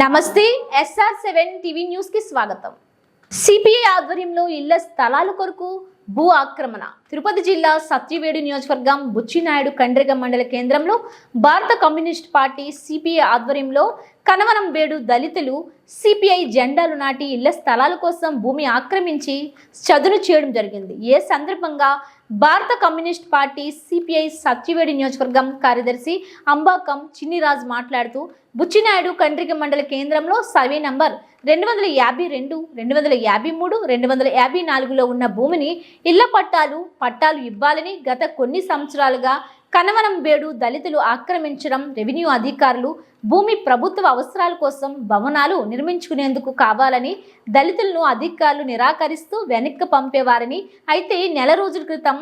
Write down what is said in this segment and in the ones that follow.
నమస్తే SR seven TV న్యూస్కి స్వాగతం. సిపిఐ ఆధ్వర్యంలో ఇళ్ళ స్థలాల కొరకు భూ ఆక్రమణ. తిరుపతి జిల్లా సత్యవేడు నియోజకవర్గం బుచ్చినాయుడు కండ్రిగ మండల కేంద్రంలో భారత కమ్యూనిస్ట్ పార్టీ సిపిఐ ఆధ్వర్యంలో కనవరం బేడు దళితులు సిపిఐ జెండాలు నాటి ఇళ్ళ స్థలాల కోసం భూమి ఆక్రమించి చదును చేయడం జరిగింది. ఏ సందర్భంగా భారత కమ్యూనిస్ట్ పార్టీ సిపిఐ సత్యవేడి నియోజకవర్గం కార్యదర్శి అంబాకం చిన్నిరాజు మాట్లాడుతూ బుచ్చినాయుడు కండ్రిక మండల కేంద్రంలో సర్వే నంబర్ రెండు వందల యాభై రెండు రెండు వందల యాభై మూడు రెండు వందల యాభై నాలుగులో ఉన్న భూమిని ఇళ్ళ పట్టాలు పట్టాలు ఇవ్వాలని గత కొన్ని సంవత్సరాలుగా కనవరం బేడు దళితులు ఆక్రమించడం రెవెన్యూ అధికారులు భూమి ప్రభుత్వ అవసరాల కోసం భవనాలు నిర్మించుకునేందుకు కావాలని దళితులను అధికారులు నిరాకరిస్తూ వెనక్కి పంపేవారని అయితే నెల రోజుల క్రితం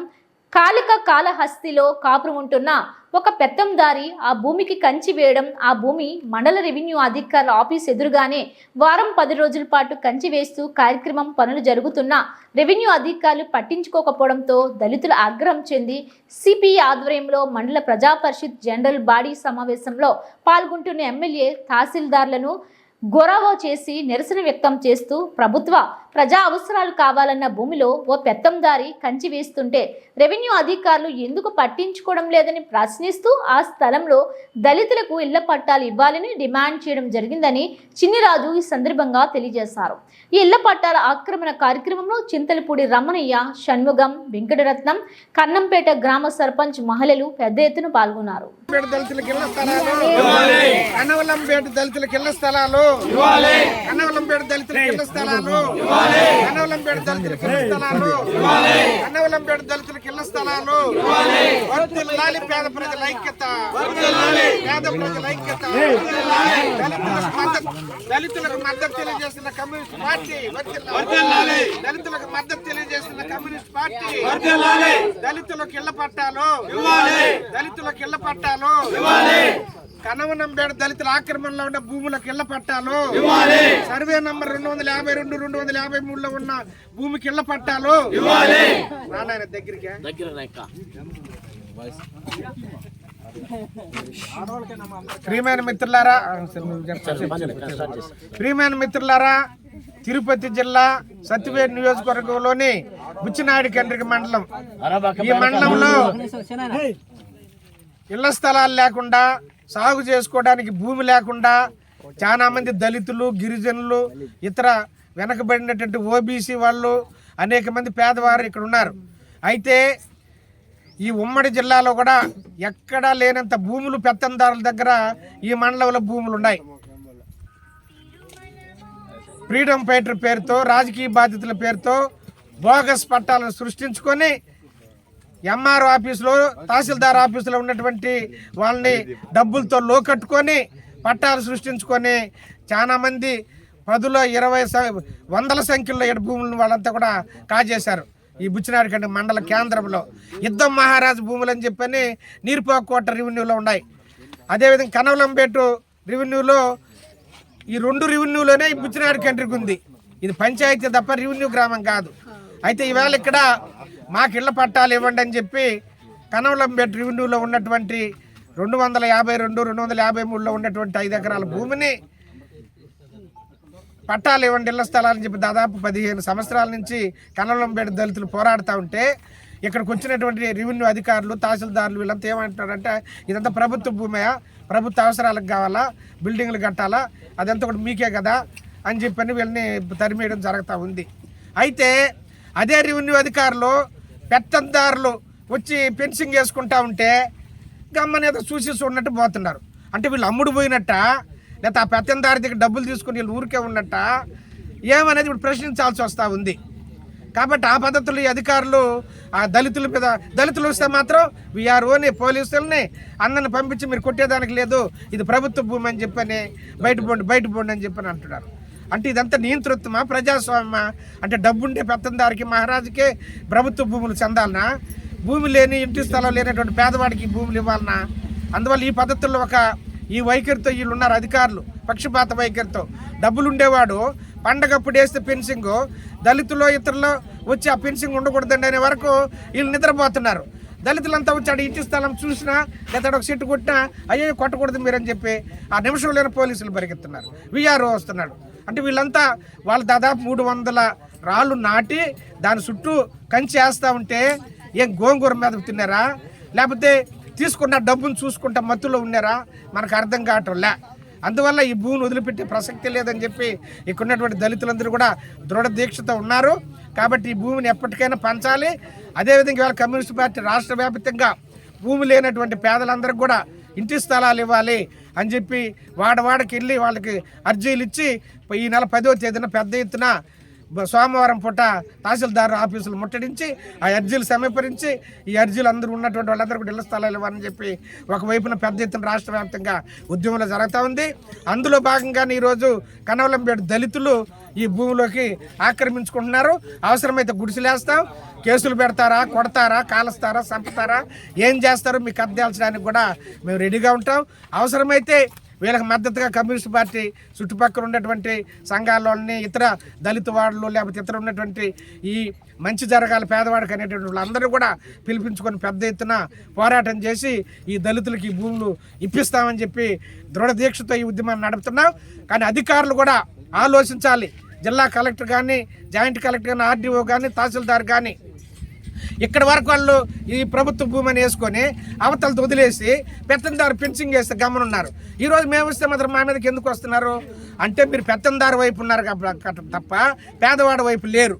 కాలిక కాళహస్తిలో కాపురం ఉంటున్న ఒక పెత్తందారి ఆ భూమికి కంచి వేయడం ఆ భూమి మండల రెవెన్యూ అధికారుల ఆఫీస్ ఎదురుగానే వారం పది రోజుల పాటు కంచి వేస్తూ కార్యక్రమం పనులు జరుగుతున్నా రెవెన్యూ అధికారులు పట్టించుకోకపోవడంతో దళితులు ఆగ్రహం చెంది సిపిఐ ఆధ్వర్యంలో మండల ప్రజాపరిషత్ జనరల్ బాడీ సమావేశంలో పాల్గొంటున్న ఎమ్మెల్యే తహసీల్దార్లను గొరవ చేసి నిరసన వ్యక్తం చేస్తూ ప్రభుత్వ ప్రజా అవసరాలు కావాలన్న భూమిలో ఓ పెత్తందారి కంచి వేస్తుంటే రెవెన్యూ అధికారులు ఎందుకు పట్టించుకోవడం లేదని ప్రశ్నిస్తూ ఆ స్థలంలో దళితులకు ఇళ్ళ పట్టాలు ఇవ్వాలని డిమాండ్ చేయడం జరిగిందని చిన్నిరాజు ఈ సందర్భంగా తెలియజేశారు. ఈ ఇళ్ళ పట్టాల ఆక్రమణ కార్యక్రమంలో చింతలపూడి రమణయ్య షణ్ముగం వెంకటరత్నం కన్నంపేట గ్రామ సర్పంచ్ మహిళలు పెద్ద ఎత్తున పాల్గొన్నారు. పేట దళితులకు ఇళ్ళ స్థలాలు. కనవలంపేట దళితులకు ఇళ్ళ స్థలాలు. కనవలంపేట దళితులకు ఇళ్ళ స్థలాలు. కనవలంపేట దళితులకు ఇళ్ళ స్థలాలు. కనవలంపేట దళితులకు ఇళ్ళ స్థలాలు. వర్ధిల్లాలి పేద ప్రజల ఐక్యత. పేద ప్రజల ఐక్యత. దళితులకు మద్దతు దళితులకు మద్దతు తెలియజేస్తున్న కమ్యూనిస్ట్ పార్టీ. వర్ధిల్లాలి దళితులకు మద్దతు తెలియజేస్తున్న కమ్యూనిస్ట్ పార్టీ. దళితులకు ఇళ్ళ పట్టాలు. దళితులకు ఇళ్ళ పట్టాలు. కనవనంబేడ దళితుల ఆక్రమణలో ఉన్న భూములకు ఇళ్ళ పట్టాలు సర్వే నంబర్ రెండు వందల యాభై రెండు రెండు వందల యాభై మూడులో ఉన్న భూమికి ఇళ్ళ పట్టాలు నారాయణ దగ్గరికి? ప్రియమైన మిత్రులారా ప్రియమైన మిత్రులారా తిరుపతి జిల్లా సత్యవేడ్ నియోజకవర్గంలోని బుచ్చినాయుడు కేంద్రిక మండలం. ఈ మండలంలో ఇళ్ళ స్థలాలు లేకుండా సాగు చేసుకోవడానికి భూమి లేకుండా చాలామంది దళితులు గిరిజనులు ఇతర వెనకబడినటువంటి ఓబీసీ వాళ్ళు అనేక మంది పేదవారు ఇక్కడ ఉన్నారు. అయితే ఈ ఉమ్మడి జిల్లాలో కూడా ఎక్కడా లేనంత భూములు పెత్తందారుల దగ్గర ఈ మండలంలో భూములు ఉన్నాయి. ఫ్రీడమ్ ఫైటర్ పేరుతో రాజకీయ బాధ్యతల పేరుతో బోగస్ పట్టాలను సృష్టించుకొని ఎంఆర్ఓ ఆఫీసులో తహసీల్దార్ ఆఫీసులో ఉన్నటువంటి వాళ్ళని డబ్బులతో లోకట్టుకొని పట్టాలు సృష్టించుకొని చాలామంది పదులో ఇరవై వందల సంఖ్యలో ఎడ భూములను వాళ్ళంతా కూడా కాజేశారు. ఈ బుచ్చినాడికండి మండల కేంద్రంలో. యుద్ధం మహారాజు భూములు అని చెప్పని నీరుపోకోట రెవెన్యూలో ఉన్నాయి. అదేవిధంగా కనవలంపేటు రెవెన్యూలో ఈ రెండు రెవెన్యూలోనే ఈ బుచ్చినాడు కంట్రీకి ఉంది ఇది పంచాయతీ తప్ప రెవెన్యూ గ్రామం కాదు. అయితే ఈవేళ ఇక్కడ మాకు ఇళ్ళ పట్టాలు ఇవ్వండి అని చెప్పి కనవలంపేట రెవెన్యూలో ఉన్నటువంటి రెండు వందల యాభై రెండు రెండు వందల యాభై మూడులో ఉన్నటువంటి ఐదు ఎకరాల భూమిని పట్టాలు ఇవ్వండి ఇళ్ళ స్థలాలని చెప్పి దాదాపు పదిహేను సంవత్సరాల నుంచి కనవలంపేట దళితులు పోరాడుతూ ఉంటే ఇక్కడికి వచ్చినటువంటి రెవెన్యూ అధికారులు తహసీల్దారులు వీళ్ళంతా ఏమంటున్నారంటే ఇదంతా ప్రభుత్వ భూమయా ప్రభుత్వ అవసరాలకు కావాలా బిల్డింగ్లు కట్టాలా అదంతా కూడా మీకే కదా అని చెప్పని వీళ్ళని తరిమేయడం జరుగుతూ ఉంది. అయితే అదే రెవెన్యూ అధికారులు పెత్తందారులు వచ్చి ఫెన్సింగ్ వేసుకుంటా ఉంటే గమ్మని చూసి చూడనట్టు పోతున్నారు. అంటే వీళ్ళు అమ్ముడు పోయినట్ట లేకపోతే ఆ పెత్తందారి దగ్గర డబ్బులు తీసుకుని వీళ్ళు ఊరికే ఉన్నట్ట ఏమనేది ఇప్పుడు ప్రశ్నించాల్సి వస్తూ ఉంది. కాబట్టి ఆ పద్ధతులు ఈ అధికారులు ఆ దళితుల మీద దళితులు వస్తే మాత్రం విఆర్ఓని పోలీసులని అందరిని పంపించి మీరు కొట్టేదానికి లేదు ఇది ప్రభుత్వ భూమి అని చెప్పని బయట పోండి బయట పోండి అని చెప్పని అంటున్నారు. అంటే ఇదంతా నియంతృత్వమా ప్రజాస్వామ్యమా? అంటే డబ్బుండే పెత్తందారికి మహారాజుకే ప్రభుత్వ భూములు చెందాలనా? భూమి లేని ఇంటి స్థలం లేనటువంటి పేదవాడికి భూములు ఇవ్వాలనా? అందువల్ల ఈ పద్ధతుల్లో ఒక ఈ వైఖరితో వీళ్ళు ఉన్నారు అధికారులు పక్షపాత వైఖరితో. డబ్బులు ఉండేవాడు పండగప్పుడు వేస్తే పెన్సింగ్ దళితుల్లో ఇతరులు వచ్చి ఆ పెన్సింగ్ ఉండకూడదండి అనే వరకు వీళ్ళు నిద్రపోతున్నారు. దళితులంతా వచ్చాడు ఇంటి స్థలం చూసినా లేదా ఒక సీటు కొట్టినా అయ్యో కొట్టకూడదు మీరని చెప్పి ఆ నిమిషం లేని పోలీసులు పరిగెత్తున్నారు. విఆర్ఓ వస్తున్నాడు. అంటే వీళ్ళంతా వాళ్ళు దాదాపు మూడు వందల రాళ్ళు నాటి దాని చుట్టూ కంచి వేస్తూ ఉంటే ఏం గోంగూర మీద తిన్నారా? లేకపోతే తీసుకున్న డబ్బును చూసుకుంటా మత్తులో ఉన్నారా? మనకు అర్థం కావటంలే. అందువల్ల ఈ భూమిని వదిలిపెట్టే ప్రసక్తి లేదని చెప్పి ఇక్కడ ఉన్నటువంటి దళితులందరూ కూడా దృఢ దీక్షతో ఉన్నారు. కాబట్టి ఈ భూమిని ఎప్పటికైనా పంచాలి. అదేవిధంగా ఇవాళ కమ్యూనిస్ట్ పార్టీ రాష్ట్ర వ్యాప్తంగా భూమి లేనటువంటి పేదలందరికీ కూడా ఇంటి స్థలాలు ఇవ్వాలి. అని చెప్పి వాడవాడకి వెళ్ళి వాళ్ళకి అర్జీలు ఇచ్చి ఈ నెల పదో తేదీన పెద్ద ఎత్తున సోమవారం పూట తహసీల్దార్ ఆఫీసులు ముట్టడించి ఆ అర్జీలు సమీపరించి ఈ అర్జీలు అందరూ ఉన్నటువంటి వాళ్ళందరూ కూడా ఇళ్ళ స్థలాలు ఇవ్వాలని చెప్పి ఒకవైపున పెద్ద ఎత్తున రాష్ట్ర వ్యాప్తంగా ఉద్యమంలో జరుగుతూ ఉంది. అందులో భాగంగానే ఈరోజు కనవలంపేట దళితులు ఈ భూమిలోకి ఆక్రమించుకుంటున్నారు. అవసరమైతే గుడిసెలేస్తాం. కేసులు పెడతారా కొడతారా కాలుస్తారా చంపుతారా ఏం చేస్తారో మీకు అర్థాల్చడానికి కూడా మేము రెడీగా ఉంటాం. అవసరమైతే వీళ్ళకి మద్దతుగా కమ్యూనిస్ట్ పార్టీ చుట్టుపక్కల ఉన్నటువంటి సంఘాల్లోని ఇతర దళిత వాడలు లేకపోతే ఇతర ఉన్నటువంటి ఈ మంచి జరగాలి పేదవాడికి అనేటువంటి వాళ్ళందరూ కూడా పిలిపించుకొని పెద్ద ఎత్తున పోరాటం చేసి ఈ దళితులకి ఈ భూములు ఇప్పిస్తామని చెప్పి దృఢ దీక్షతో ఈ ఉద్యమాన్ని నడుపుతున్నాం. కానీ అధికారులు కూడా ఆలోచించాలి. జిల్లా కలెక్టర్ కానీ జాయింట్ కలెక్టర్ కానీ ఆర్డీఓ కానీ తహసీల్దార్ కానీ ఇక్కడ వరకు వాళ్ళు ఈ ప్రభుత్వ భూమిని వేసుకొని అవతలతో వదిలేసి పెత్తందారు పెన్సింగ్ వేస్తే గమనున్నారు. ఈరోజు మేము వస్తే మాత్రం మా మీదకి ఎందుకు వస్తున్నారు? అంటే మీరు పెత్తందారు వైపు ఉన్నారు కాబట్టి తప్ప పేదవాడి వైపు లేరు.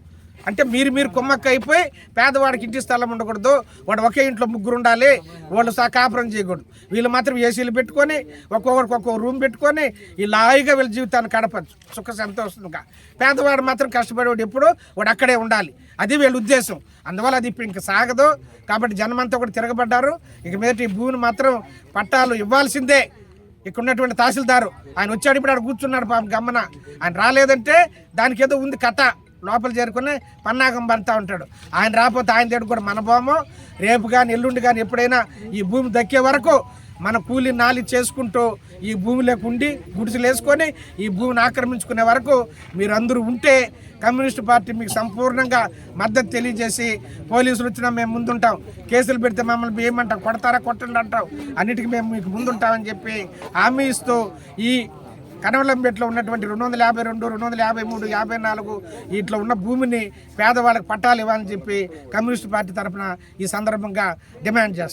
అంటే మీరు మీరు కుమ్మక్క అయిపోయి పేదవాడికి ఇంటి స్థలం ఉండకూడదు. వాడు ఒకే ఇంట్లో ముగ్గురు ఉండాలి. వాళ్ళు సా కాపురం చేయకూడదు. వీళ్ళు మాత్రం ఏసీలు పెట్టుకొని ఒక్కొక్కరికి ఒక్కొక్క రూమ్ పెట్టుకొని ఈ లాయిగా వీళ్ళ జీవితాన్ని గడపచ్చు. సుఖ సంతోషంగా పేదవాడు మాత్రం కష్టపడేవాడు ఎప్పుడు వాడు అక్కడే ఉండాలి. అది వీళ్ళ ఉద్దేశం. అందువల్ల అది ఇప్పుడు ఇంకా సాగదు. కాబట్టి జనమంతా కూడా తిరగబడ్డారు. ఇక మీద ఈ భూమిని మాత్రం పట్టాలు ఇవ్వాల్సిందే. ఇక్కడ ఉన్నటువంటి తహసీల్దారు. ఆయన వచ్చాడు ఇప్పుడు ఆడ కూర్చున్నాడు పాపం గమ్మన. ఆయన రాలేదంటే దానికి ఏదో ఉంది కథ. లోపల చేరుకుని పన్నాగం పడుతూ ఉంటాడు. ఆయన రాకపోతే ఆయన దగ్గర కూడా మన భూము రేపు కానీ ఎల్లుండి కానీ ఎప్పుడైనా ఈ భూమి దక్కే వరకు మన కూలి నాలి చేసుకుంటూ ఈ భూమిలోకి ఉండి గుడిసెలు వేసుకొని ఈ భూమిని ఆక్రమించుకునే వరకు మీరందరూ ఉంటే కమ్యూనిస్ట్ పార్టీ మీకు సంపూర్ణంగా మద్దతు తెలియజేసి పోలీసులు వచ్చినా మేము ముందుంటాం. కేసులు పెడితే మమ్మల్ని ఏమంటాం? కొడతారా? కొట్టండి అంటాం. అన్నిటికీ మేము మీకు ముందుంటామని చెప్పి హామీ ఇస్తూ ఈ కనవలంపేటలో ఉన్నటువంటి రెండు వందల యాభై రెండు రెండు వందల యాభై మూడు యాభై నాలుగు ఇట్లా ఉన్న భూమిని పేదవాళ్ళకి పట్టాలు ఇవ్వాలని చెప్పి కమ్యూనిస్ట్ పార్టీ తరఫున ఈ సందర్భంగా డిమాండ్ చేస్తాం